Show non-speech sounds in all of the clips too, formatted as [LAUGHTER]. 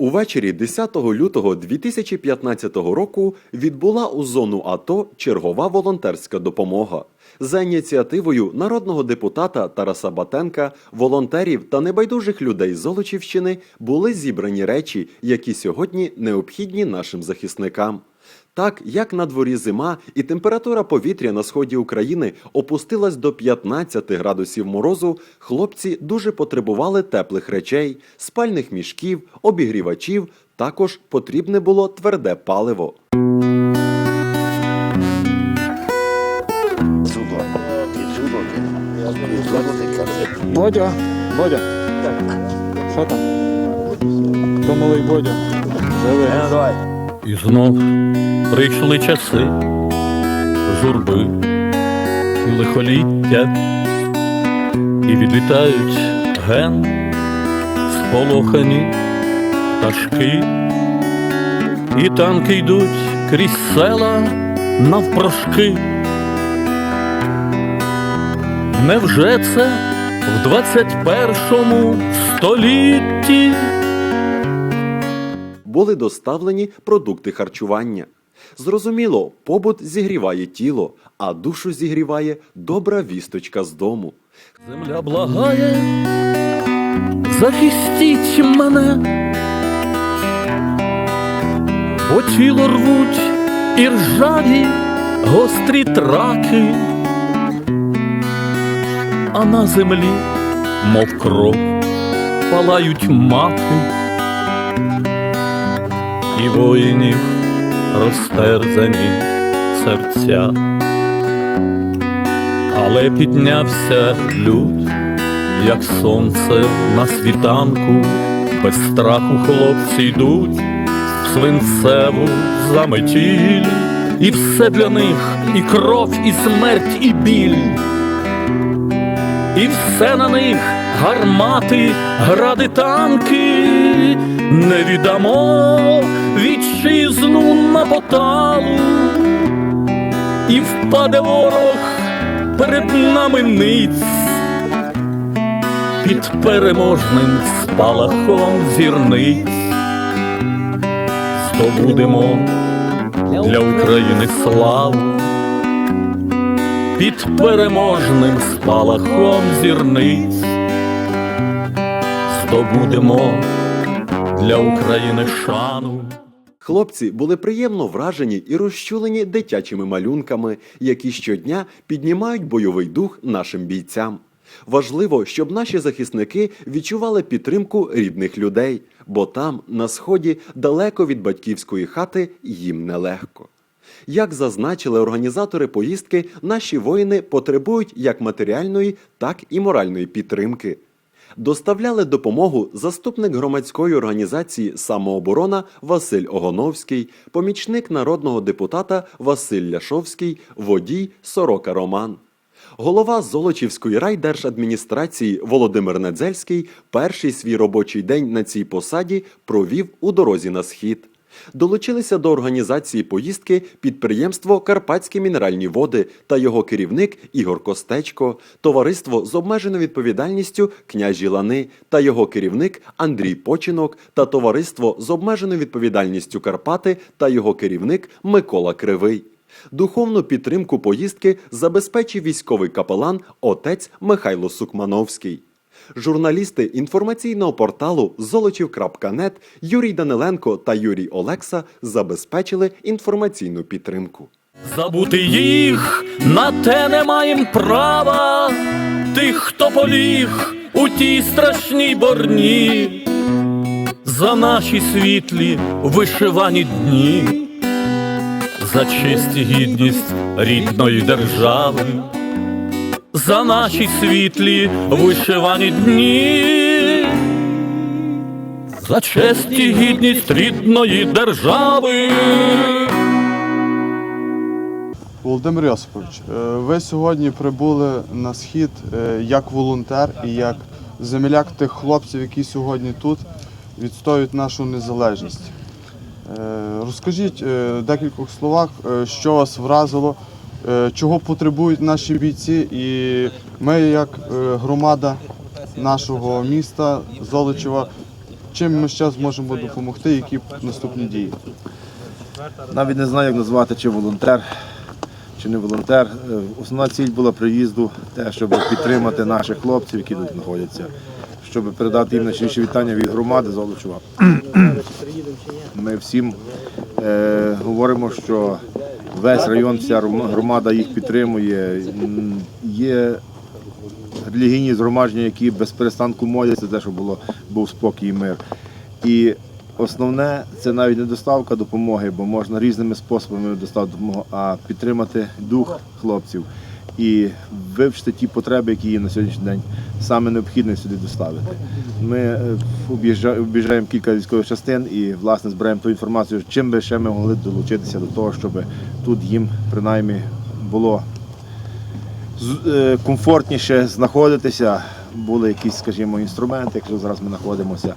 Увечері 10 лютого 2015 року відбула у зону АТО чергова волонтерська допомога. За ініціативою народного депутата Тараса Батенка, волонтерів та небайдужих людей Золочівщини були зібрані речі, які сьогодні необхідні нашим захисникам. Так як на дворі зима і температура повітря на сході України опустилась до 15 градусів морозу, хлопці дуже потребували теплих речей, спальних мішків, обігрівачів. Також потрібне було тверде паливо. Бодя, Бодя. Що там? То малий Бодя. Живий. І знов прийшли часи журби і лихоліття, і відлітають ген сполохані пташки, і танки йдуть крізь села навпрошки. Невже це в 21 столітті? Були доставлені продукти харчування. Зрозуміло, побут зігріває тіло, а душу зігріває добра вісточка з дому. Земля благає, захистіть мене, бо тіло рвуть і ржаві гострі траки, а на землі, мов кров, палають маки, і воїнів розтерзані серця. Але піднявся люд, як сонце на світанку, без страху хлопці йдуть в свинцеву заметіль, і все для них і кров, і смерть, і біль, і все на них гармати, гради танки, не віддамо вітчизну на поталу і впаде ворог перед нами ниць під переможним спалахом зірниць. Здобудемо для України славу під переможним спалахом зірниць. Здобудемо для України шану. Хлопці були приємно вражені і розчулені дитячими малюнками, які щодня піднімають бойовий дух нашим бійцям. Важливо, щоб наші захисники відчували підтримку рідних людей, бо там, на сході, далеко від батьківської хати, їм нелегко. Як зазначили організатори поїздки, наші воїни потребують як матеріальної, так і моральної підтримки. Доставляли допомогу заступник громадської організації Самооборона Василь Огоновський, помічник народного депутата Василь Ляшовський, водій Сорока Роман. Голова Золочівської райдержадміністрації Володимир Недзельський перший свій робочий день на цій посаді провів у дорозі на схід. Долучилися до організації поїздки підприємство Карпатські мінеральні води та його керівник Ігор Костечко, товариство з обмеженою відповідальністю Княжі Лани та його керівник Андрій Починок та товариство з обмеженою відповідальністю Карпати та його керівник Микола Кривий. Духовну підтримку поїздки забезпечив військовий капелан отець Михайло Сукмановський. Журналісти інформаційного порталу Золочів.нет Юрій Даниленко та Юрій Олекса забезпечили інформаційну підтримку. Забути їх на те не маєм права, тих, хто поліг у тій страшній борні, за наші світлі вишивані дні, за честь і гідність рідної держави, за наші світлі вишивані дні, за честь і гідність рідної держави. Володимир Йосипович, е, ви сьогодні прибули на схід е, як волонтер і як земляк тих хлопців, які сьогодні тут відстоюють нашу незалежність. Е, Розкажіть в декількох словах, що вас вразило, чого потребують наші бійці, і ми, як е, громада нашого міста Золочева, чим ми зараз можемо допомогти, які наступні дії? Навіть не знаю, як назвати, чи волонтер, чи не волонтер. Е, Основна ціль була приїзду те, щоб підтримати наших хлопців, які тут знаходяться, щоб передати їм найщиріші вітання від громади Золочева. Ми всім е, говоримо, що весь район, вся громада їх підтримує. Є релігійні згромадження, які без перестанку моляться, те, щоб було, був спокій і мир. І основне це навіть не доставка допомоги, бо можна різними способами доставити допомогу, а підтримати дух хлопців і вивчити ті потреби, які є на сьогоднішній день, саме необхідне сюди доставити. Ми е, об'їжджаємо кілька військових частин і власне збираємо ту інформацію, чим би ще ми могли долучитися до того, щоб тут їм принаймні було е, комфортніше знаходитися. Були якісь, скажімо, інструменти, якщо зараз ми знаходимося.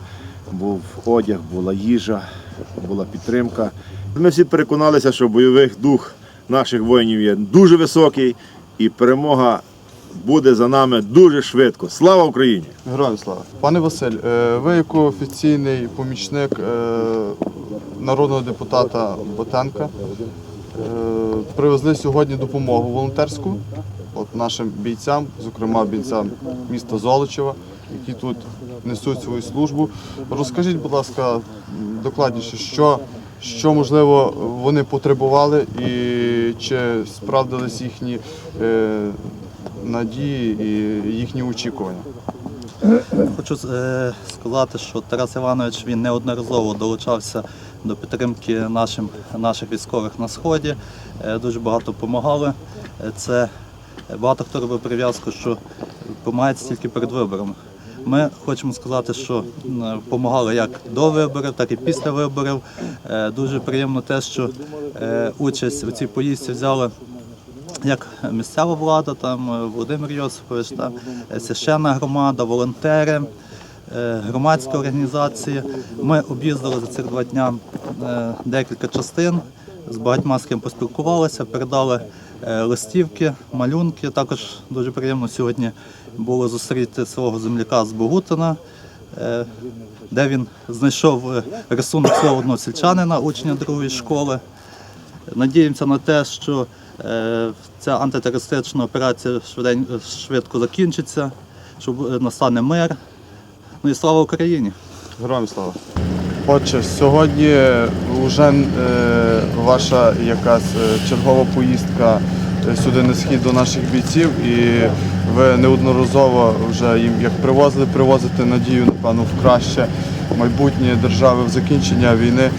Був одяг, була їжа, була підтримка. Ми всі переконалися, що бойовий дух наших воїнів є дуже високий, і перемога буде за нами дуже швидко. Слава Україні! Героям слава. Пане Василь, е, ви як офіційний помічник е, народного депутата Ботенка е, привезли сьогодні допомогу волонтерську от нашим бійцям, зокрема бійцям міста Золочева, які тут несуть свою службу. Розкажіть, будь ласка, докладніше, що, що можливо вони потребували і чи справдились їхні е, надії і їхні очікування. Хочу е, сказати, що Тарас Іванович він неодноразово долучався до підтримки нашим, наших військових на сході. Е, Дуже багато допомагали. Це багато хто робив прив'язку, що допомагається тільки перед виборами. Ми хочемо сказати, що допомагали як до виборів, так і після виборів. Е, Дуже приємно те, що е, участь у цій поїздці взяли як місцева влада, там е, Володимир Йосипович, там е, священна громада, волонтери, е, громадські організації. Ми об'їздили за цих два дня е, декілька частин, з багатьма з ким поспілкувалися, передали е, листівки, малюнки. Також дуже приємно сьогодні було зустріти свого земляка з Богутина. е, Де він знайшов е, рисунок свого односельчанина, учня другої школи. Надіємося на те, що е, ця антитерористична операція швидко закінчиться, що настане мир. Ну і слава Україні! Героям слава. Отже, сьогодні вже ваша якась чергова поїздка сюди на схід до наших бійців, і ви неодноразово вже їм як привозили, привозите надію, напевно, в краще майбутнє держави в закінчення війни.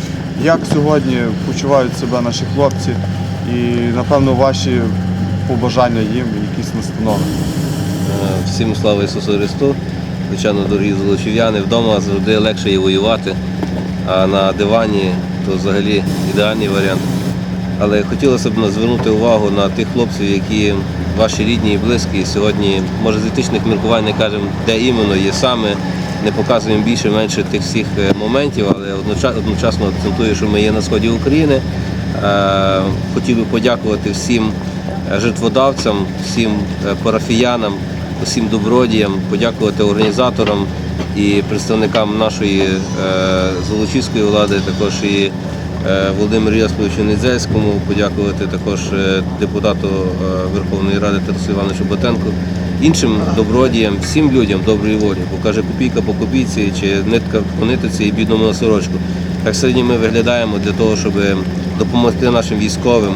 Як сьогодні почувають себе наші хлопці і, напевно, ваші побажання їм, якісь настанови? Е, Всім слава Ісусу Христу. Звичайно, дорогі золочів'яни, вдома завжди легше є воювати, а на дивані то взагалі ідеальний варіант. Але хотілося б звернути увагу на тих хлопців, які ваші рідні і близькі. Сьогодні, може, з етичних міркувань не кажемо, де іменно є саме, не показуємо більше менше тих всіх е, моментів, але одночасно акцентую, що ми є на сході України. Е, Хотів би подякувати всім е, жертводавцям, всім парафіянам, усім добродіям, подякувати організаторам і представникам нашої Золочівської влади, також і Володимиру Ясковичу Недзельському, подякувати також е, депутату е, Верховної Ради Тарасу Івановичу Ботенку, іншим добродіям, всім людям доброї волі, бо каже копійка по копійці чи нитка по нитці і бідному на сорочку. Так сьогодні ми виглядаємо для того, щоб допомогти нашим військовим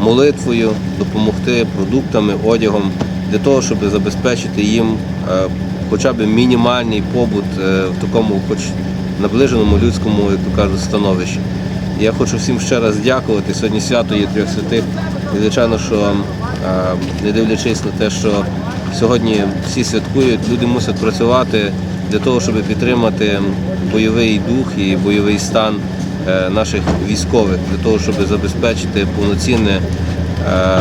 молитвою, допомогти продуктами, одягом для того, щоб забезпечити їм е, хоча б мінімальний побут е, в такому, хоч наближеному людському, як то кажуть, становищі. Я хочу всім ще раз дякувати. Сьогодні свято є трьох святих. І звичайно, що не дивлячись на те, що сьогодні всі святкують, люди мусять працювати для того, щоб підтримати бойовий дух і бойовий стан е, наших військових, для того, щоб забезпечити повноцінне е,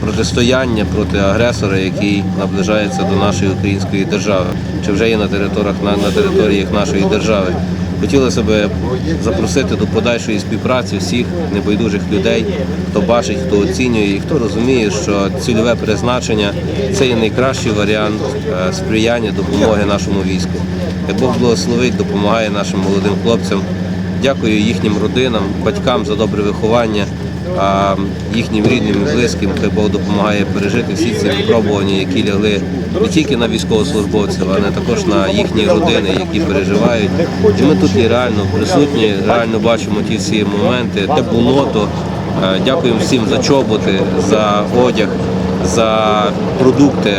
протистояння проти агресора, який наближається до нашої української держави, чи вже є на територіях на, на територіях нашої держави. Хотілося б запросити до подальшої співпраці всіх небайдужих людей, хто бачить, хто оцінює і хто розуміє, що цільове призначення це є найкращий варіант е, сприяння допомоги нашому війську. Бог благословить, допомагає нашим молодим хлопцям. Дякую їхнім родинам, батькам за добре виховання, а їхнім рідним і близьким. Хай Бог допомагає пережити всі ці випробування, які лягли не тільки на військовослужбовців, але також на їхні родини, які переживають. І ми тут є реально присутні, реально бачимо ті всі моменти, те Дякуємо всім за чоботи, за одяг, за продукти,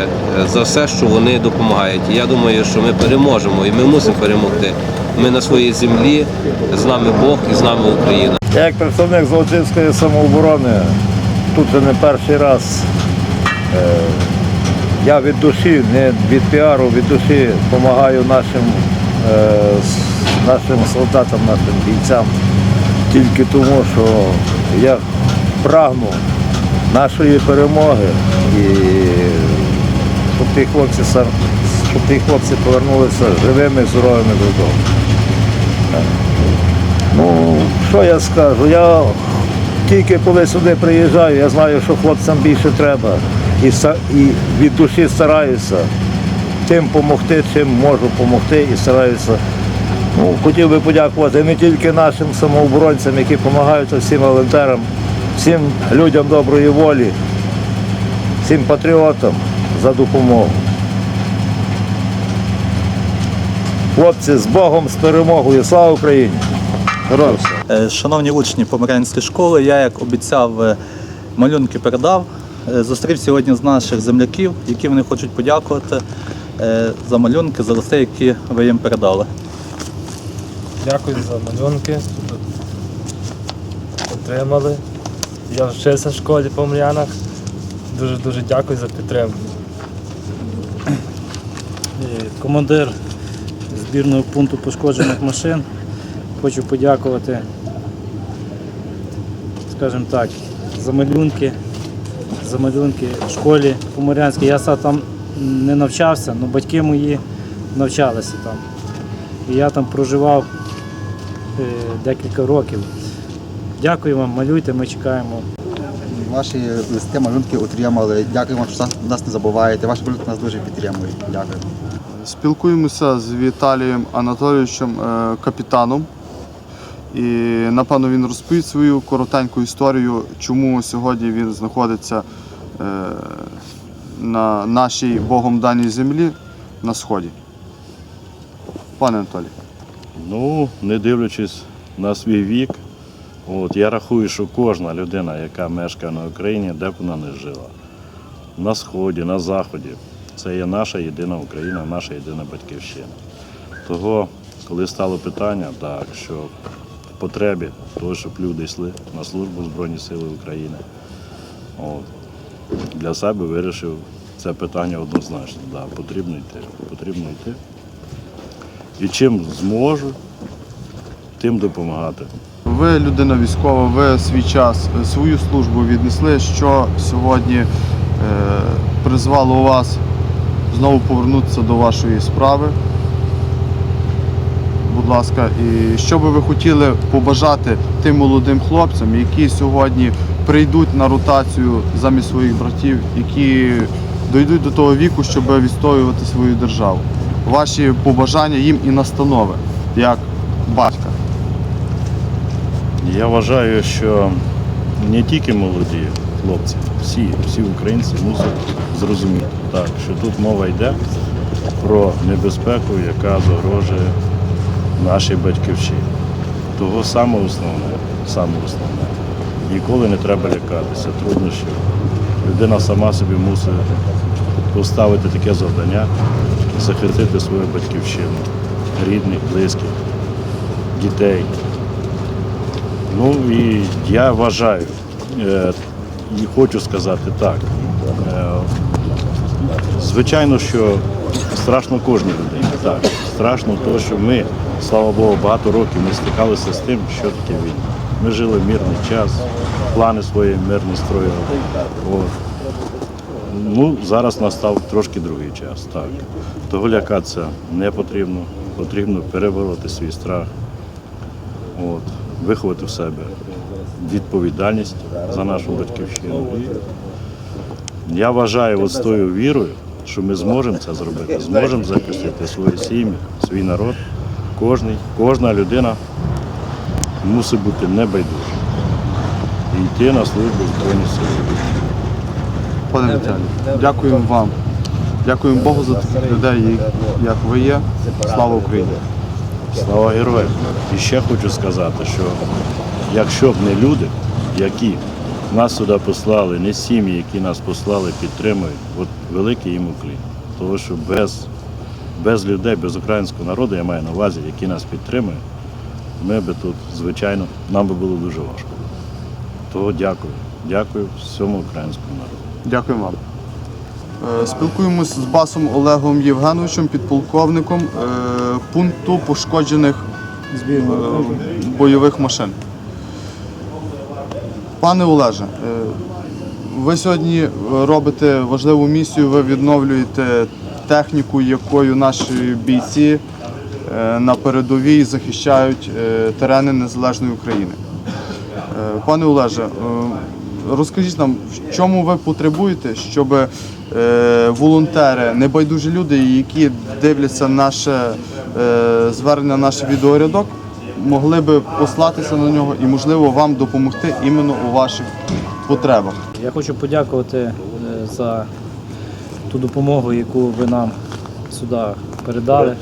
за все, що вони допомагають. І я думаю, що ми переможемо і ми мусимо перемогти. Ми на своїй землі, з нами Бог і з нами Україна. Я як представник Золочинської самооборони, тут вже не перший раз. е, Я від душі, не від піару, від душі допомагаю нашим, е, нашим солдатам, нашим бійцям. Тільки тому, що я прагну нашої перемоги і щоб ті хлопці, щоб ті хлопці повернулися живими, здоровими додому. Ну, що я скажу? Я тільки коли сюди приїжджаю, я знаю, що хлопцям більше треба. І, і від душі стараюся тим допомогти, чим можу допомогти і стараюся. Ну, хотів би подякувати не тільки нашим самооборонцям, які допомагають, а всім волонтерам, всім людям доброї волі, всім патріотам за допомогу. Хлопці, з Богом, з перемогою! Слава Україні! Героям Е, Шановні учні Поморянської школи, я як обіцяв, е, малюнки передав. Е, Зустрів сьогодні з наших земляків, які вони хочуть подякувати за малюнки, за листи, які ви їм передали. Дякую за малюнки. Отримали. Я вчився в школі по Мріянах. Дуже-дуже дякую за підтримку. Командир збірного пункту пошкоджених машин. Хочу подякувати, скажімо так, за малюнки, за малюнки в школі Поморянській. Я сам там не навчався, але батьки мої навчалися там. І я там проживав е, декілька років. Дякую вам, малюйте, ми чекаємо. Ваші листи, малюнки отримали. Дякую вам, що нас не забуваєте. Ваші малюнки нас дуже підтримують. Дякую. Спілкуємося з Віталієм Анатолійовичем, е, капітаном. І напевно він розповість свою коротеньку історію, чому сьогодні він знаходиться е, на нашій Богом даній землі на сході. Пане Анатолій. Ну, не дивлячись на свій вік, от, я рахую, що кожна людина, яка мешкає на Україні, де б вона не жила, на Сході, на Заході, це є наша єдина Україна, наша єдина батьківщина. Того, коли стало питання, так, що в потребі того, щоб люди йшли на службу Збройні Сили України, от, для себе вирішив це питання однозначно. Да, потрібно йти, потрібно йти. І чим зможу, тим допомагати. Ви людина військова, ви свій час, свою службу віднесли, що сьогодні е, призвало вас знову повернутися до вашої справи. Будь ласка, і що би ви хотіли побажати тим молодим хлопцям, які сьогодні прийдуть на ротацію замість своїх братів, які дійдуть до того віку, щоб відстоювати свою державу? Ваші побажання їм і настанови як батька. Я вважаю, що не тільки молоді хлопці, всі, всі українці мусять зрозуміти, так, що тут мова йде про небезпеку, яка загрожує нашій батьківщині. Того саме основне, саме основне. Ніколи не треба лякатися труднощів. Людина сама собі мусить поставити таке завдання, захистити свою батьківщину, рідних, близьких, дітей. Ну і я вважаю і хочу сказати так. Е, звичайно, що страшно кожній людині. Так, страшно, тому що ми, слава Богу, багато років ми стикалися з тим, що таке війна. Ми жили мирний час, плани свої мирні строїли. Ну, зараз настав трошки другий час. Так. Того лякатися не потрібно. Потрібно перебороти свій страх, от, виховати в себе відповідальність за нашу батьківщину. І я вважаю от з тою вірою, що ми зможемо це зробити, зможемо захистити свої сім'ї, свій народ. Кожний, кожна людина мусить бути небайдужа і йти на службу в Збройні Сили. Пане Віталію, дякуємо вам. Дякуємо Богу за таких людей, як ви є. Слава Україні! Слава героям! І ще хочу сказати, що якщо б не люди, які нас сюди послали, не сім'ї, які нас послали, підтримують, от великий їм уклін. Тому що без, без людей, без українського народу, я маю на увазі, які нас підтримують, ми би тут, звичайно, нам би було дуже важко. Того дякую. Дякую всьому українському народу. Дякуємо вам. Е, Спілкуємось з басом Олегом Євгеновичем, підполковником е, пункту пошкоджених е, бойових машин. Пане Олеже, е, ви сьогодні робите важливу місію, ви відновлюєте техніку, якою наші бійці е, на передовій захищають е, терени незалежної України. Пане Олеже, розкажіть нам, в чому ви потребуєте, щоб волонтери, небайдужі люди, які дивляться наше звернення, наш відеорядок, могли би послатися на нього і, можливо, вам допомогти іменно у ваших потребах. Я хочу подякувати е, за ту допомогу, яку ви нам сюди передали.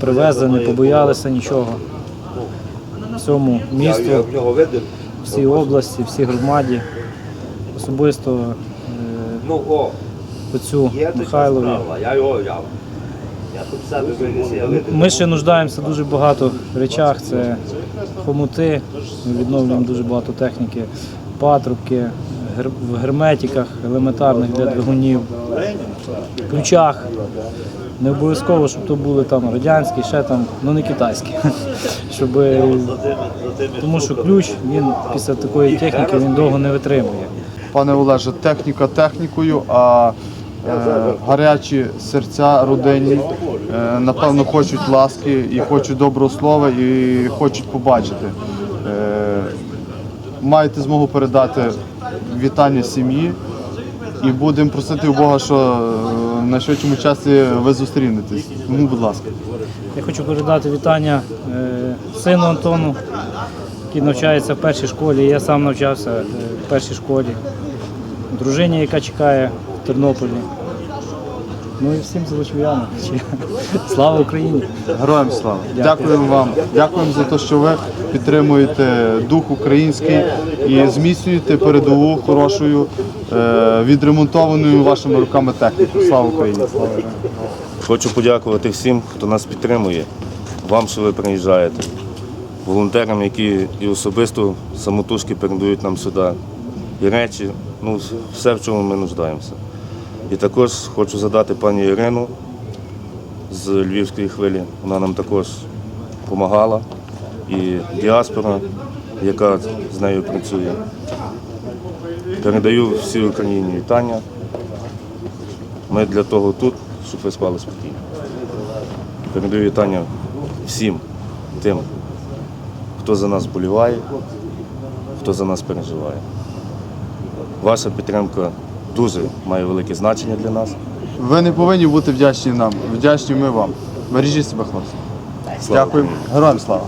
Привезли, не побоялися нічого. Всьому місту, всій області, всій громаді. Особисто е, оцю Михайлові. Ми ще нуждаємося в дуже багато речах. Це хомути, ми відновлюємо дуже багато техніки, патрубки, в герметиках елементарних для двигунів, ключах. Не обов'язково, щоб то були там радянські, ще там, ну не китайські. [LAUGHS] Щоб, тому що ключ він після такої техніки він довго не витримує. Пане Олеже, техніка технікою, а е, гарячі серця родинні, е, напевно, хочуть ласки і хочуть доброго слова, і хочуть побачити. Е, маєте змогу передати вітання сім'ї і будемо просити у Бога, що е, на швидшому часі ви зустрінетесь. Тому, будь ласка. Я хочу передати вітання е, сину Антону, який навчається в першій школі. Я сам навчався е, в першій школі. Дружині, яка чекає Тернополі. Ну і всім золочів'янам. [LAUGHS] Слава Україні! Героям слава! Дякуємо вам. Дякуємо за те, що ви підтримуєте дух український і зміцнюєте передову хорошою, е, відремонтованою вашими руками техніку. Слава Україні! Слава Україні! Хочу подякувати всім, хто нас підтримує, вам, що ви приїжджаєте, волонтерам, які і особисто самотужки передають нам сюди і речі, ну, все, в чому ми нуждаємося. І також хочу задати пані Ірину з Львівської хвилі. Вона нам також допомагала. І діаспора, яка з нею працює. Передаю всій Україні вітання. Ми для того тут, щоб ви спали спокійно. Передаю вітання всім тим, хто за нас боліває, хто за нас переживає. Ваша підтримка дуже має велике значення для нас. Ви не повинні бути вдячні нам. Вдячні ми вам. Бережіть себе, хлопці. Дякуємо. Героям слава!